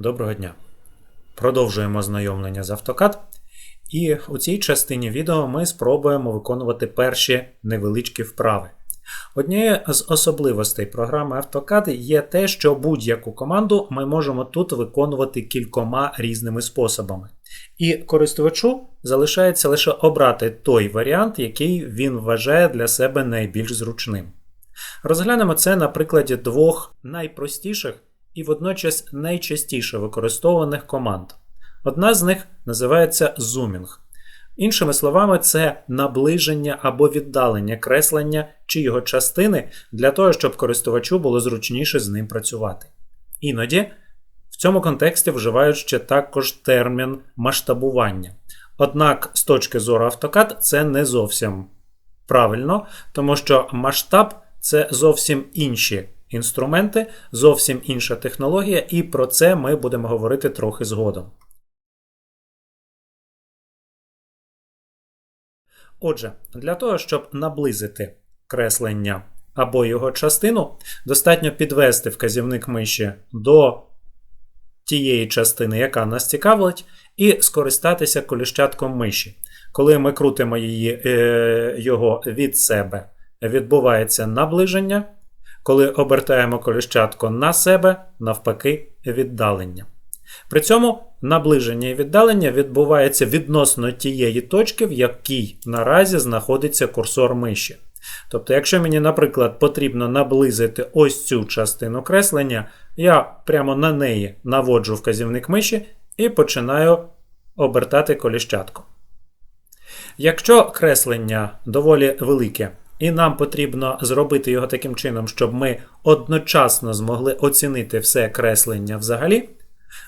Доброго дня! Продовжуємо знайомлення з AutoCAD. І у цій частині відео ми спробуємо виконувати перші невеличкі вправи. Однією з особливостей програми AutoCAD є те, що будь-яку команду ми можемо тут виконувати кількома різними способами. І користувачу залишається лише обрати той варіант, який він вважає для себе найбільш зручним. Розглянемо це на прикладі двох найпростіших і водночас найчастіше використовуваних команд. Одна з них називається зумінг. Іншими словами, це наближення або віддалення креслення чи його частини для того, щоб користувачу було зручніше з ним працювати. Іноді в цьому контексті вживають ще також термін масштабування. Однак, з точки зору AutoCAD, це не зовсім правильно, тому що масштаб це зовсім інші інструменти, зовсім інша технологія, і про це ми будемо говорити трохи згодом. Отже, для того, щоб наблизити креслення або його частину, достатньо підвести вказівник миші до тієї частини, яка нас цікавить, і скористатися коліщатком миші. Коли ми крутимо її, е, його від себе, відбувається наближення. Коли обертаємо коліщатку на себе, навпаки, віддалення. При цьому наближення і віддалення відбувається відносно тієї точки, в якій наразі знаходиться курсор миші. Тобто, якщо мені, наприклад, потрібно наблизити ось цю частину креслення, я прямо на неї наводжу вказівник миші і починаю обертати коліщатку. Якщо креслення доволі велике, і нам потрібно зробити його таким чином, щоб ми одночасно змогли оцінити все креслення взагалі.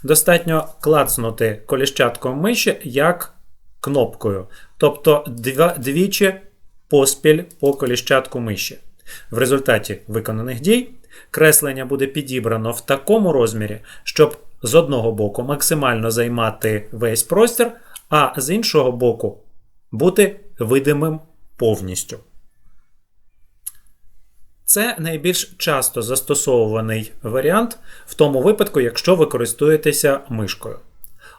Достатньо клацнути коліщатком миші як кнопкою. Тобто двічі поспіль по коліщатку миші. В результаті виконаних дій креслення буде підібрано в такому розмірі, щоб з одного боку максимально займати весь простір, а з іншого боку бути видимим повністю. Це найбільш часто застосовуваний варіант в тому випадку, якщо ви користуєтеся мишкою.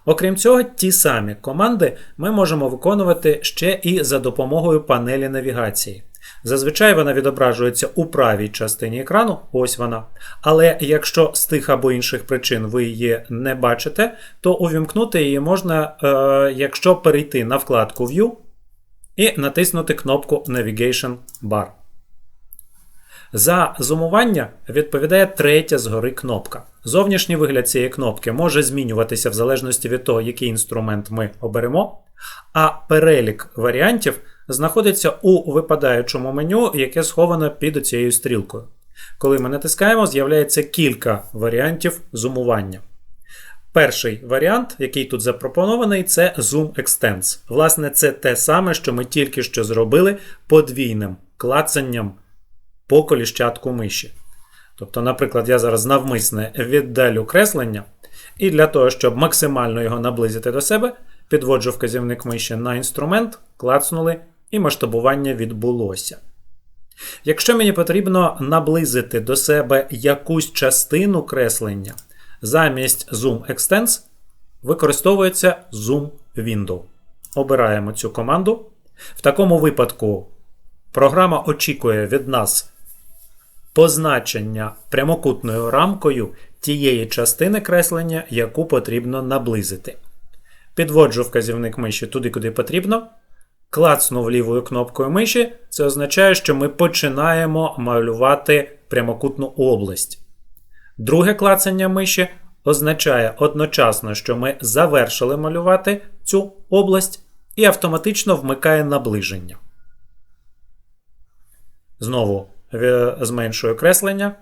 Окрім цього, ті самі команди ми можемо виконувати ще і за допомогою панелі навігації. Зазвичай вона відображується у правій частині екрану, ось вона. Але якщо з тих або інших причин ви її не бачите, то увімкнути її можна, е, якщо перейти на вкладку View і натиснути кнопку Navigation Bar. За зумування відповідає третя згори кнопка. Зовнішній вигляд цієї кнопки може змінюватися в залежності від того, який інструмент ми оберемо, а перелік варіантів знаходиться у випадаючому меню, яке сховано під цією стрілкою. Коли ми натискаємо, з'являється кілька варіантів зумування. Перший варіант, який тут запропонований, це Zoom Extends. Власне, це те саме, що ми тільки що зробили подвійним клацанням по коліщатку миші. Тобто, наприклад, я зараз навмисне віддалю креслення, і для того, щоб максимально його наблизити до себе, підводжу вказівник миші на інструмент, клацнули, і масштабування відбулося. Якщо мені потрібно наблизити до себе якусь частину креслення, замість Zoom Extends використовується Zoom Window. Обираємо цю команду. В такому випадку програма очікує від нас позначення прямокутною рамкою тієї частини креслення, яку потрібно наблизити. Підводжу вказівник миші туди, куди потрібно. Клацнув лівою кнопкою миші, це означає, що ми починаємо малювати прямокутну область. Друге клацання миші означає одночасно, що ми завершили малювати цю область і автоматично вмикає наближення. Знову зменшую креслення.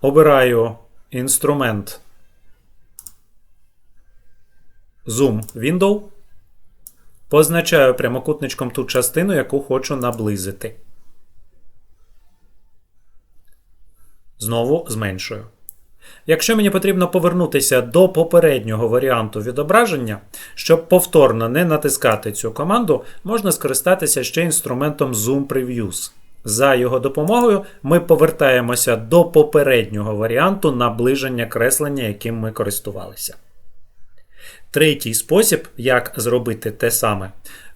Обираю інструмент Zoom Window. Позначаю прямокутничком ту частину, яку хочу наблизити. Знову зменшую. Якщо мені потрібно повернутися до попереднього варіанту відображення, щоб повторно не натискати цю команду, можна скористатися ще інструментом Zoom Previews. За його допомогою ми повертаємося до попереднього варіанту наближення креслення, яким ми користувалися. Третій спосіб, як зробити те саме,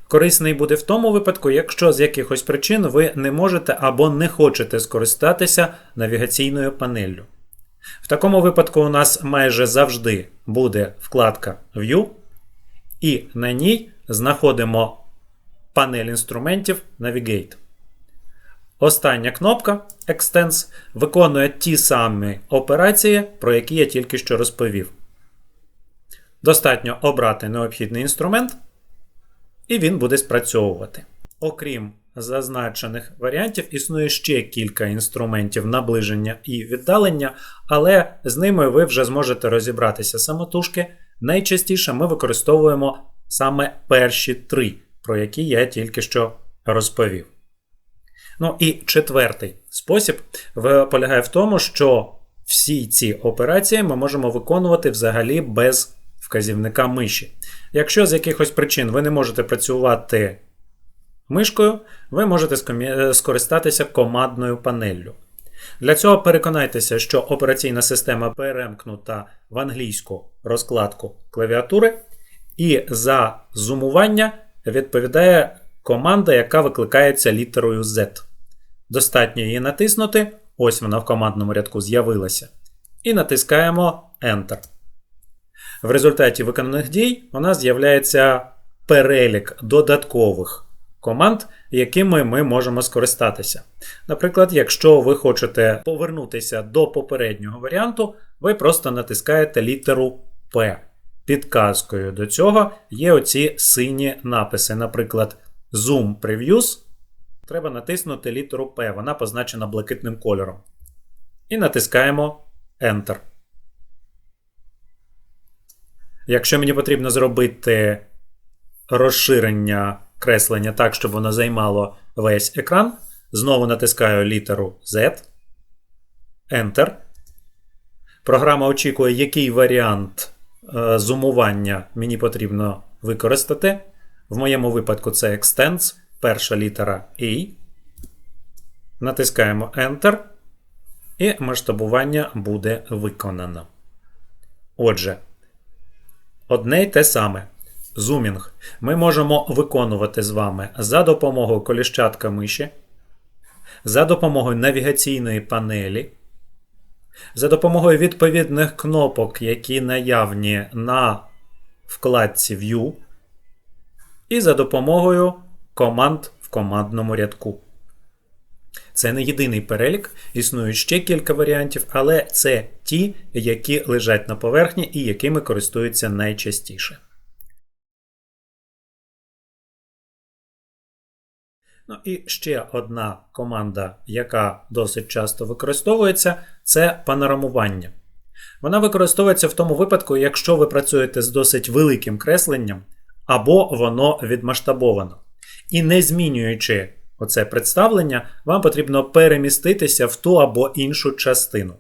корисний буде в тому випадку, якщо з якихось причин ви не можете або не хочете скористатися навігаційною панеллю. В такому випадку у нас майже завжди буде вкладка View, і на ній знаходимо панель інструментів Navigate. Остання кнопка Extends виконує ті самі операції, про які я тільки що розповів. Достатньо обрати необхідний інструмент, і він буде спрацьовувати. Окрім зазначених варіантів, існує ще кілька інструментів наближення і віддалення, але з ними ви вже зможете розібратися самотужки. Найчастіше ми використовуємо саме перші три, про які я тільки що розповів. Ну і четвертий спосіб полягає в тому, що всі ці операції ми можемо виконувати взагалі без вказівника миші. Якщо з якихось причин ви не можете працювати мишкою, ви можете скористатися командною панеллю. Для цього переконайтеся, що операційна система перемкнута в англійську розкладку клавіатури, і за зумування відповідає команда, яка викликається літерою Z. Достатньо її натиснути, ось вона в командному рядку з'явилася. І натискаємо Enter. В результаті виконаних дій у нас з'являється перелік додаткових команд, якими ми можемо скористатися. Наприклад, якщо ви хочете повернутися до попереднього варіанту, ви просто натискаєте літеру P. Підказкою до цього є оці сині написи. Наприклад, Zoom Previews. Треба натиснути літеру P, вона позначена блакитним кольором. І натискаємо Enter. Якщо мені потрібно зробити розширення креслення так, щоб воно займало весь екран, знову натискаю літеру Z. Enter. Програма очікує, який варіант е, зумування мені потрібно використати. В моєму випадку це Extends, перша літера A. Натискаємо Enter. І масштабування буде виконано. Отже, одне й те саме. Зумінг ми можемо виконувати з вами за допомогою коліщатка миші, за допомогою навігаційної панелі, за допомогою відповідних кнопок, які наявні на вкладці View, і за допомогою команд в командному рядку. Це не єдиний перелік, існують ще кілька варіантів, але це ті, які лежать на поверхні і якими користуються найчастіше. Ну і ще одна команда, яка досить часто використовується, це панорамування. Вона використовується в тому випадку, якщо ви працюєте з досить великим кресленням, або воно відмасштабовано. І не змінюючи оце представлення, вам потрібно переміститися в ту або іншу частину.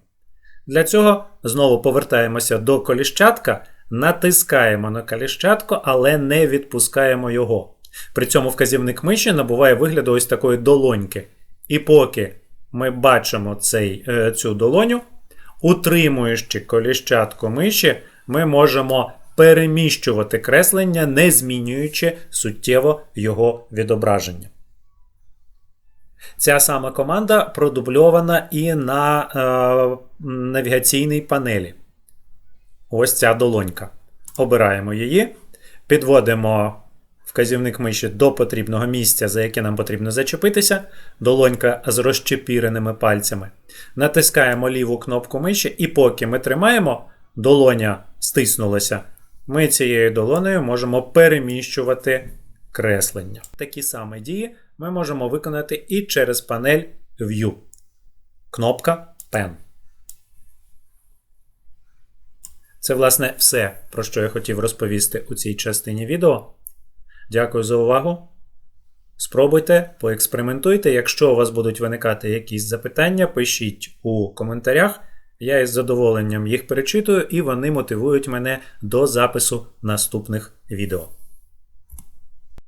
Для цього знову повертаємося до коліщатка, натискаємо на коліщатко, але не відпускаємо його. При цьому вказівник миші набуває вигляду ось такої долоньки. І поки ми бачимо цей, е, цю долоню, утримуючи коліщатку миші, ми можемо переміщувати креслення, не змінюючи суттєво його відображення. Ця сама команда продубльована і на е, навігаційній панелі. Ось ця долонька. Обираємо її, підводимо вказівник миші до потрібного місця, за яке нам потрібно зачепитися, долонька з розчепіреними пальцями. Натискаємо ліву кнопку миші, і поки ми тримаємо, долоня стиснулася. Ми цією долонею можемо переміщувати креслення. Такі самі дії ми можемо виконати і через панель View. Кнопка Pen. Це, власне, все, про що я хотів розповісти у цій частині відео. Дякую за увагу. Спробуйте, поекспериментуйте. Якщо у вас будуть виникати якісь запитання, пишіть у коментарях. Я із задоволенням їх перечитую, і вони мотивують мене до запису наступних відео.